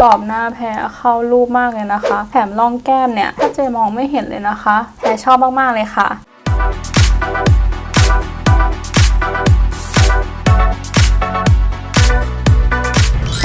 กรอบหน้าแพรเข้ารูปมากเลยนะคะ แถมร่องแก้มเนี่ยถ้าเจมองไม่เห็นเลยนะคะ แพรชอบมากๆเลยค่ะ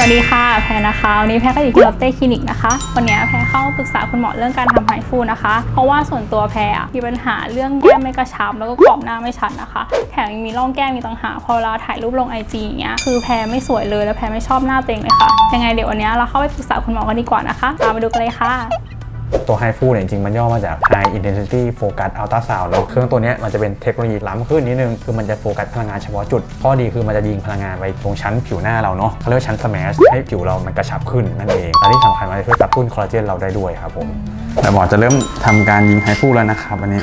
วัสดีค่ะ แพรนะคะ วันนี้แพรก็อยู่ที่ลอตเต้คลินิกนะคะ วันนี้แพรเข้าปรึกษาคุณหมอเรื่องการทำไฮฟูนะคะ เพราะว่าส่วนตัวแพรมีปัญหาเรื่องแก้มไม่กระชับแล้วก็กรอบหน้าไม่ชัดนะคะ แถมยังมีร่องแก้มมีต่างหากพอเวลาถ่ายรูปลงไอจีอย่างเงี้ย คือแพรไม่สวยเลยแล้วแพรไม่ชอบหน้าตัวเองเลยค่ะ ยังไงเดี๋ยววันนี้เราเข้าไปปรึกษาคุณหมอกันดีกว่านะคะตามไปดูกันเลยค่ะ ตัว Hi Fu เนี่ยจริงๆมันย่อมาจาก High Intensity Focus Ultrasound แล้วเครื่องตัวนี้มันจะเป็นเทคโนโลยีล้ำขึ้นนิดนึง คือมันจะโฟกัสพลังงานเฉพาะจุด ข้อดีคือมันจะยิงพลังงานไปตรงชั้นผิวหน้าเราเนาะเขาเรียกชั้น smash ให้ผิวเรามันกระชับขึ้นนั่นเองและที่สำคัญมันจะช่วยกระตุ้นคอลลาเจนเราได้ด้วยครับผมแต่หมอจะเริ่มทำการยิง Hi Fu แล้วนะครับอันนี้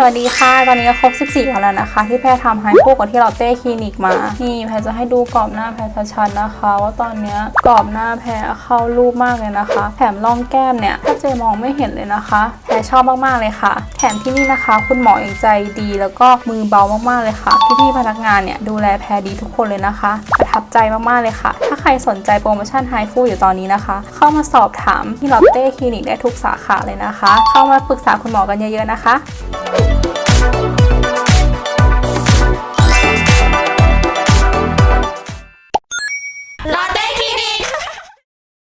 สวัสดีค่ะ ตอนนี้ก็ครบ 14 วันแล้วนะคะ ที่แพรทำไฮโฟกับที่เราเต้คลินิกมา นี่แพรจะให้ดูกรอบหน้าแพรชัดๆนะคะ ว่าตอนนี้กรอบหน้าแพรเข้ารูปมากเลยนะคะ แถมร่องแก้มเนี่ยแทบจะมองไม่เห็นเลยนะคะ แพรชอบมากๆเลยค่ะ แถมที่นี่นะคะ คุณหมอยังใจดี แล้วก็มือเบามากๆเลยค่ะ พี่ๆพนักงานเนี่ยดูแลแพรดีทุกคนเลยนะคะ ทับใจมากๆเลยค่ะ ถ้าใครสนใจโปรโมชั่นไฮฟูอยู่ตอนนี้นะคะ เข้ามาสอบถามที่ลอตเต้คลินิกได้ทุกสาขาเลยนะคะ เข้ามาปรึกษาคุณหมอกันเยอะๆนะคะ